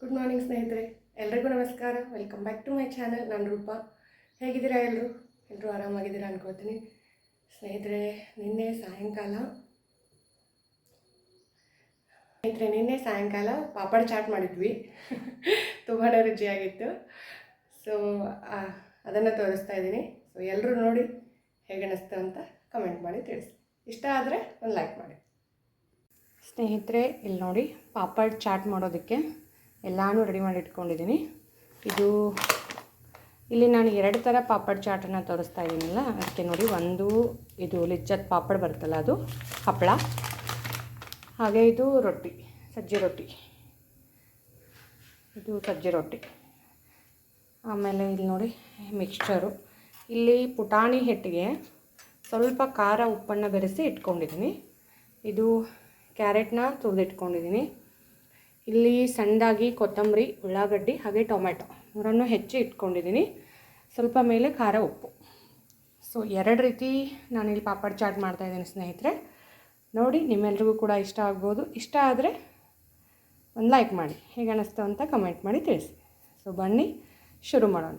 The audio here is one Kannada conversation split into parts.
ಗುಡ್ ಮಾರ್ನಿಂಗ್ ಸ್ನೇಹಿತರೆ. ಎಲ್ರಿಗೂ ನಮಸ್ಕಾರ. Welcome back to my channel ನಾನು ರೂಪ. ಹೇಗಿದ್ದೀರಾ ಎಲ್ಲರೂ ಎಲ್ಲರೂ ಆರಾಮಾಗಿದ್ದೀರಾ ಅನ್ಕೋತೀನಿ ಸ್ನೇಹಿತರೆ, ನಿನ್ನೆ ಸಾಯಂಕಾಲ, ಸ್ನೇಹಿತರೆ, ನಿನ್ನೆ ಸಾಯಂಕಾಲ ಪಾಪಡ್ ಚಾಟ್ ಮಾಡಿದ್ವಿ. ತುಂಬಾ ರುಚಿಯಾಗಿತ್ತು. ಸೊ ಅದನ್ನು ತೋರಿಸ್ತಾ ಇದ್ದೀನಿ. ಸೊ ಎಲ್ಲರೂ ನೋಡಿ ಹೇಗೆ ಅನ್ನಿಸ್ತು ಅಂತ ಕಮೆಂಟ್ ಮಾಡಿ ತಿಳಿಸಿ. ಇಷ್ಟ ಆದರೆ ಒಂದು ಲೈಕ್ ಮಾಡಿ. ಸ್ನೇಹಿತರೆ, ಇಲ್ಲಿ ನೋಡಿ ಪಾಪಡ್ ಚಾಟ್ ಮಾಡೋದಕ್ಕೆ ಎಲ್ಲನೂ ರೆಡಿ ಮಾಡಿ ಇಟ್ಕೊಂಡಿದ್ದೀನಿ ಇದು ಇಲ್ಲಿ ನಾನು ಎರಡು ಥರ ಪಾಪಡ್ ಚಾಟನ್ನು ತೋರಿಸ್ತಾ ಇದ್ದೀನಲ್ಲ ಅದಕ್ಕೆ ನೋಡಿ ಒಂದು ಇದು ಲಿಜ್ಜತ್ ಪಾಪಡ್ ಬರುತ್ತಲ್ಲ ಅದು, ಹಪ್ಪಳ. ಹಾಗೆ ಇದು ರೊಟ್ಟಿ, ಸಜ್ಜೆ ರೊಟ್ಟಿ. ಇದು ಸಜ್ಜೆ ರೊಟ್ಟಿ. ಆಮೇಲೆ ಇಲ್ಲಿ ನೋಡಿ ಮಿಕ್ಸ್ಚರು ಇಲ್ಲಿ ಪುಟಾಣಿ ಹಿಟ್ಟಿಗೆ ಸ್ವಲ್ಪ ಖಾರ ಉಪ್ಪನ್ನು ಬೆರೆಸಿ ಇಟ್ಕೊಂಡಿದ್ದೀನಿ ಇದು ಕ್ಯಾರೆಟ್ನ ತುರಿದಿಟ್ಕೊಂಡಿದ್ದೀನಿ ಇಲ್ಲಿ ಸಣ್ಣದಾಗಿ ಕೊತ್ತಂಬರಿ, ಉಳ್ಳಾಗಡ್ಡಿ ಹಾಗೆ ಟೊಮೆಟೊ ಮೂರನ್ನು ಹೆಚ್ಚಿ ಇಟ್ಕೊಂಡಿದ್ದೀನಿ. ಸ್ವಲ್ಪ ಮೇಲೆ ಖಾರ, ಉಪ್ಪು. ಸೊ ಎರಡು ರೀತಿ ನಾನಿಲ್ಲಿ ಪಾಪಡ್ ಚಾಟ್ ಮಾಡ್ತಾಯಿದ್ದೀನಿ ಸ್ನೇಹಿತರೆ. ನೋಡಿ, ನಿಮ್ಮೆಲ್ರಿಗೂ ಕೂಡ ಇಷ್ಟ ಆಗ್ಬೋದು. ಇಷ್ಟ ಆದರೆ ಒಂದು ಲೈಕ್ ಮಾಡಿ. ಹೇಗೆ ಅನ್ನಿಸ್ತು ಅಂತ ಕಮೆಂಟ್ ಮಾಡಿ ತಿಳಿಸಿ. ಸೊ ಬನ್ನಿ, ಶುರು ಮಾಡೋಣ.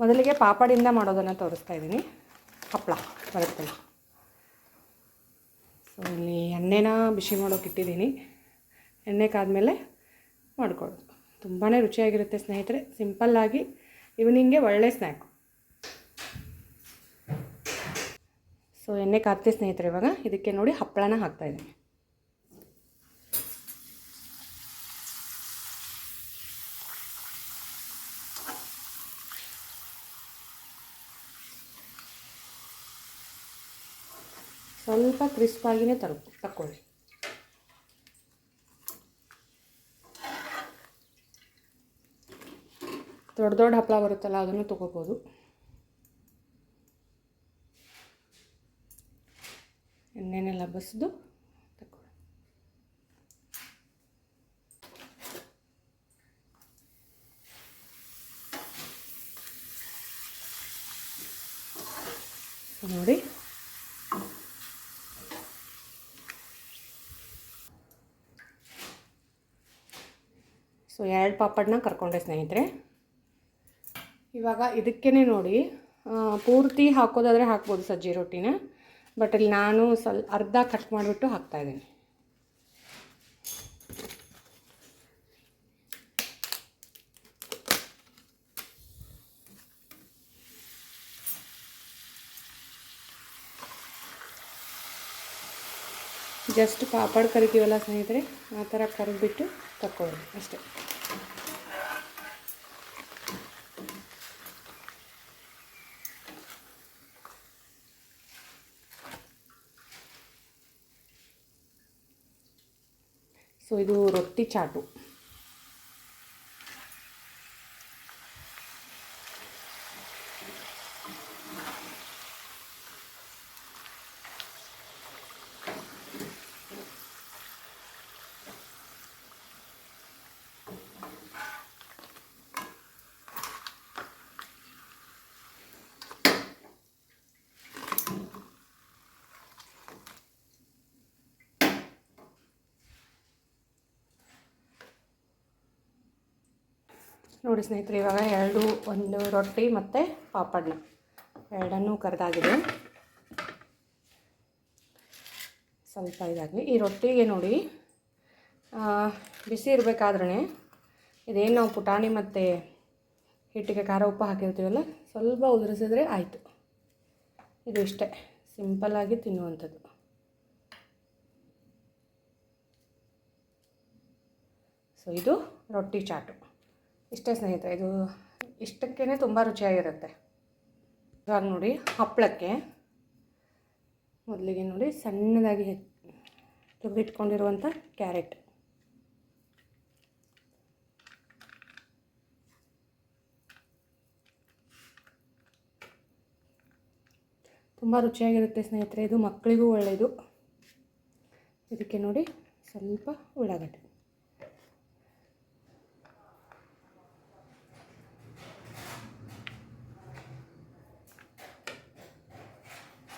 ಮೊದಲಿಗೆ ಪಾಪಡಿಂದ ಮಾಡೋದನ್ನು ತೋರಿಸ್ತಾ ಇದ್ದೀನಿ. ಹಪ್ಪಳ ಬರುತ್ತೆ. ಸೊ ಇಲ್ಲಿ ಎಣ್ಣೆನ ಬಿಸಿ ಮಾಡೋಕೆ ಇಟ್ಟಿದ್ದೀನಿ. ಎಣ್ಣೆ ಕಾದ್ಮೇಲೆ ಮಾಡ್ಕೊಳ್ಳೋದು. ತುಂಬಾ ರುಚಿಯಾಗಿರುತ್ತೆ ಸ್ನೇಹಿತರೆ. ಸಿಂಪಲ್ಲಾಗಿ ಈವ್ನಿಂಗ್ಗೆ ಒಳ್ಳೆ ಸ್ನ್ಯಾಕು. ಸೊ, ಎಣ್ಣೆ ಕಾದ್ತೆ ಸ್ನೇಹಿತರೆ ಇವಾಗ. ಇದಕ್ಕೆ ನೋಡಿ ಹಪ್ಪಳನ ಹಾಕ್ತಾಯಿದ್ದೀನಿ ಸ್ವಲ್ಪ ಕ್ರಿಸ್ಪಾಗಿಯೇ ತರು ತಕ್ಕೊಳ್ಳಿ. ದೊಡ್ಡ ದೊಡ್ಡ ಹಪ್ಪಳ ಬರುತ್ತಲ್ಲ ಅದನ್ನು ತೊಗೋಬೋದು. ಎಣ್ಣೆನೆಲ್ಲ ಬಸಿದು ನೋಡಿ. ಸೊ ಎರಡು ಪಾಪಡ್ನ ಕರ್ಕೊಂಡೆ ಸ್ನೇಹಿತರೆ. ಇವಾಗ ಇದಕ್ಕೇ ನೋಡಿ ಪೂರ್ತಿ ಹಾಕೋದಾದರೆ ಹಾಕ್ಬೋದು ಸಜ್ಜಿ ರೊಟ್ಟಿನ, ಬಟ್ ಇಲ್ಲಿ ನಾನು ಸ್ವಲ್ಪ ಅರ್ಧ ಕಟ್ ಮಾಡಿಬಿಟ್ಟು ಹಾಕ್ತಾಯಿದ್ದೀನಿ ಜಸ್ಟ್ ಪಾಪಡ್ ಕರಿತೀವಲ್ಲ ಸ್ನೇಹಿತರೆ, ಆ ಥರ ಕರಿದ್ಬಿಟ್ಟು ತಕ್ಕೊಳ್ಳಿ ಅಷ್ಟೇ. ಸೊ ಇದು ರೊಟ್ಟಿ ಚಾಟು. ನೋಡಿ ಸ್ನೇಹಿತರೆ, ಇವಾಗ ಎರಡು, ಒಂದು ರೊಟ್ಟಿ ಮತ್ತು ಪಾಪಡ್ನ. ಎರಡನ್ನೂ ಕರೆದಾಗಿದೆ. ಸ್ವಲ್ಪ ಇದಾಗಲಿ. ಈ ರೊಟ್ಟಿಗೆ ನೋಡಿ ಬಿಸಿ ಇರಬೇಕಾದ್ರೆ ಇದೇನು ನಾವು ಪುಟಾಣಿ ಮತ್ತು ಹಿಟ್ಟಿಗೆ ಖಾರ ಉಪ್ಪು ಹಾಕಿರ್ತೀವಲ್ಲ, ಸ್ವಲ್ಪ ಉದುರಿಸಿದ್ರೆ ಆಯಿತು. ಇದು ಇಷ್ಟೇ. ಸಿಂಪಲ್ಲಾಗಿ ತಿನ್ನುವಂಥದ್ದು. ಸೊ ಇದು ರೊಟ್ಟಿ ಚಾಟು. ಇಷ್ಟೇ ಸ್ನೇಹಿತರೆ, ಇದು ಇಷ್ಟಕ್ಕೇ ತುಂಬ ರುಚಿಯಾಗಿರುತ್ತೆ. ಇವಾಗ ನೋಡಿ ಹಪ್ಪಳಕ್ಕೆ ಮೊದಲಿಗೆ ನೋಡಿ ಸಣ್ಣದಾಗಿ ಹೆ ತುರಿದಿಟ್ಕೊಂಡಿರುವಂಥ ಕ್ಯಾರೆಟ್. ತುಂಬ ರುಚಿಯಾಗಿರುತ್ತೆ ಸ್ನೇಹಿತರೆ, ಇದು ಮಕ್ಕಳಿಗೂ ಒಳ್ಳೆಯದು. ಇದಕ್ಕೆ ನೋಡಿ ಸ್ವಲ್ಪ ಉಳ್ಳಾಗಡ್ಡೆ.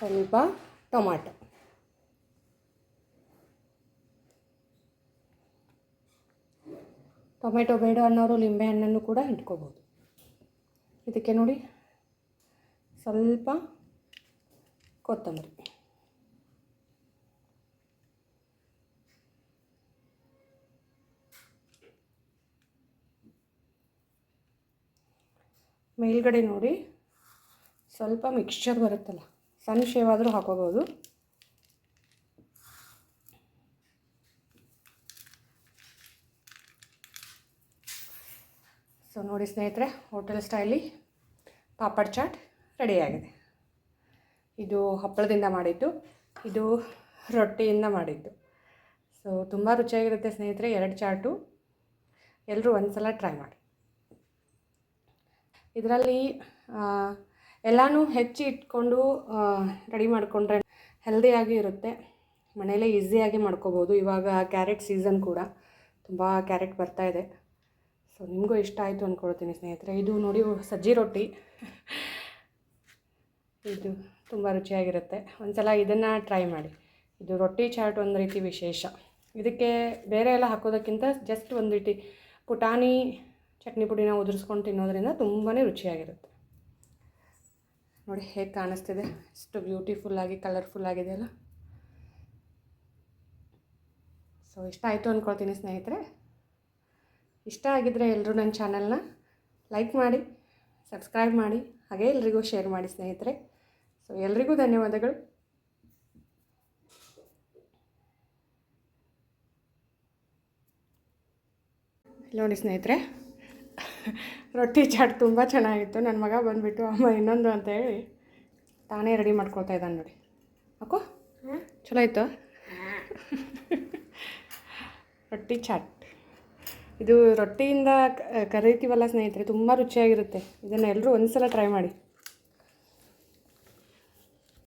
ಸ್ವಲ್ಪ ಟೊಮಾಟೊ. ಟೊಮೆಟೊ ಬೇಡ ಅನ್ನೋರು ಲಿಂಬೆ ಹಣ್ಣನ್ನು ಕೂಡ ಇಟ್ಕೋಬೋದು. ಇದಕ್ಕೆ ನೋಡಿ ಸ್ವಲ್ಪ ಕೊತ್ತಂಬರಿ. ಮೇಲ್ಗಡೆ ನೋಡಿ ಸ್ವಲ್ಪ ಮಿಕ್ಸ್ಚರ್ ಬರುತ್ತಲ್ಲ. ಸಣ್ಣ ಶೇವ್ ಆದರೂ ಹಾಕೋಬೋದು. ಸೊ ನೋಡಿ ಸ್ನೇಹಿತರೆ ಹೋಟೆಲ್ ಸ್ಟೈಲಿ ಪಾಪಡ್ ಚಾಟ್ ರೆಡಿಯಾಗಿದೆ ಇದು ಹಪ್ಪಳದಿಂದ ಮಾಡಿದ್ದು, ಇದು ರೊಟ್ಟಿಯಿಂದ ಮಾಡಿದ್ದು. ಸೊ ತುಂಬ ರುಚಿಯಾಗಿರುತ್ತೆ ಸ್ನೇಹಿತರೆ, ಎರಡು ಚಾಟು. ಎಲ್ಲರೂ ಒಂದು ಸಲ ಟ್ರೈ ಮಾಡಿ. ಇದರಲ್ಲಿ ಎಲ್ಲನೂ ಹೆಚ್ಚಿ ಇಟ್ಕೊಂಡು ರೆಡಿ ಮಾಡಿಕೊಂಡ್ರೆ ಹೆಲ್ದಿಯಾಗಿ ಇರುತ್ತೆ ಮನೆಯಲ್ಲೇ ಈಸಿಯಾಗಿ ಮಾಡ್ಕೋಬೋದು. ಇವಾಗ ಕ್ಯಾರೆಟ್ ಸೀಸನ್ ಕೂಡ. ತುಂಬ ಕ್ಯಾರೆಟ್ ಬರ್ತಾ ಇದೆ. ಸೊ ನಿಮಗೂ ಇಷ್ಟ ಆಯಿತು ಅಂದ್ಕೊಳ್ತೀನಿ ಸ್ನೇಹಿತರೆ. ಇದು ನೋಡಿ, ಸಜ್ಜಿ ರೊಟ್ಟಿ. ಇದು ತುಂಬ ರುಚಿಯಾಗಿರುತ್ತೆ. ಒಂದ್ಸಲ ಇದನ್ನು ಟ್ರೈ ಮಾಡಿ. ಇದು ರೊಟ್ಟಿ ಚಾಟ್ ಒಂದು ರೀತಿ ವಿಶೇಷ. ಇದಕ್ಕೆ ಬೇರೆ ಎಲ್ಲ ಹಾಕೋದಕ್ಕಿಂತ ಜಸ್ಟ್ ಒಂದು ರೀತಿ ಪುಟಾಣಿ, ಚಟ್ನಿ ಪುಡಿನ ಉದುರಿಸ್ಕೊಂಡು ತಿನ್ನೋದ್ರಿಂದ ತುಂಬಾ ರುಚಿಯಾಗಿರುತ್ತೆ. ನೋಡಿ ಹೇಗೆ ಕಾಣಿಸ್ತಿದೆ. ಎಷ್ಟು ಬ್ಯೂಟಿಫುಲ್ಲಾಗಿ ಕಲರ್ಫುಲ್ ಅಲ್ಲ ಸೊ ಇಷ್ಟ ಆಯಿತು ಅಂದ್ಕೊಳ್ತೀನಿ ಸ್ನೇಹಿತರೆ. ಇಷ್ಟ ಆಗಿದ್ದರೆ ಎಲ್ಲರೂ ನನ್ನ ಚಾನಲ್ನ ಲೈಕ್ ಮಾಡಿ ಸಬ್ಸ್ಕ್ರೈಬ್ ಮಾಡಿ, ಹಾಗೆ ಎಲ್ರಿಗೂ ಶೇರ್ ಮಾಡಿ ಸ್ನೇಹಿತರೆ. ಸೊ ಎಲ್ರಿಗೂ ಧನ್ಯವಾದಗಳು. ನೋಡಿ ಸ್ನೇಹಿತರೆ ರೊಟ್ಟಿ ಚಾಟ್ ತುಂಬ ಚೆನ್ನಾಗಿತ್ತು. ನನ್ನ ಮಗ ಬಂದುಬಿಟ್ಟು ಅಮ್ಮ ಇನ್ನೊಂದು ಅಂತ ಹೇಳಿ ತಾನೇ ರೆಡಿ ಮಾಡ್ಕೊಳ್ತಾ ಇದ್ದಾನೆ ನೋಡಿ. ಅಕ್ಕೋ ಚಲೋ ಆಯಿತು? ರೊಟ್ಟಿ ಚಾಟ್. ಇದು ರೊಟ್ಟಿಯಿಂದ ಕರೀತೀವಲ್ಲ ಸ್ನೇಹಿತರೆ ತುಂಬ ರುಚಿಯಾಗಿರುತ್ತೆ. ಇದನ್ನು ಎಲ್ಲರೂ ಒಂದು ಸಲ ಟ್ರೈ ಮಾಡಿ.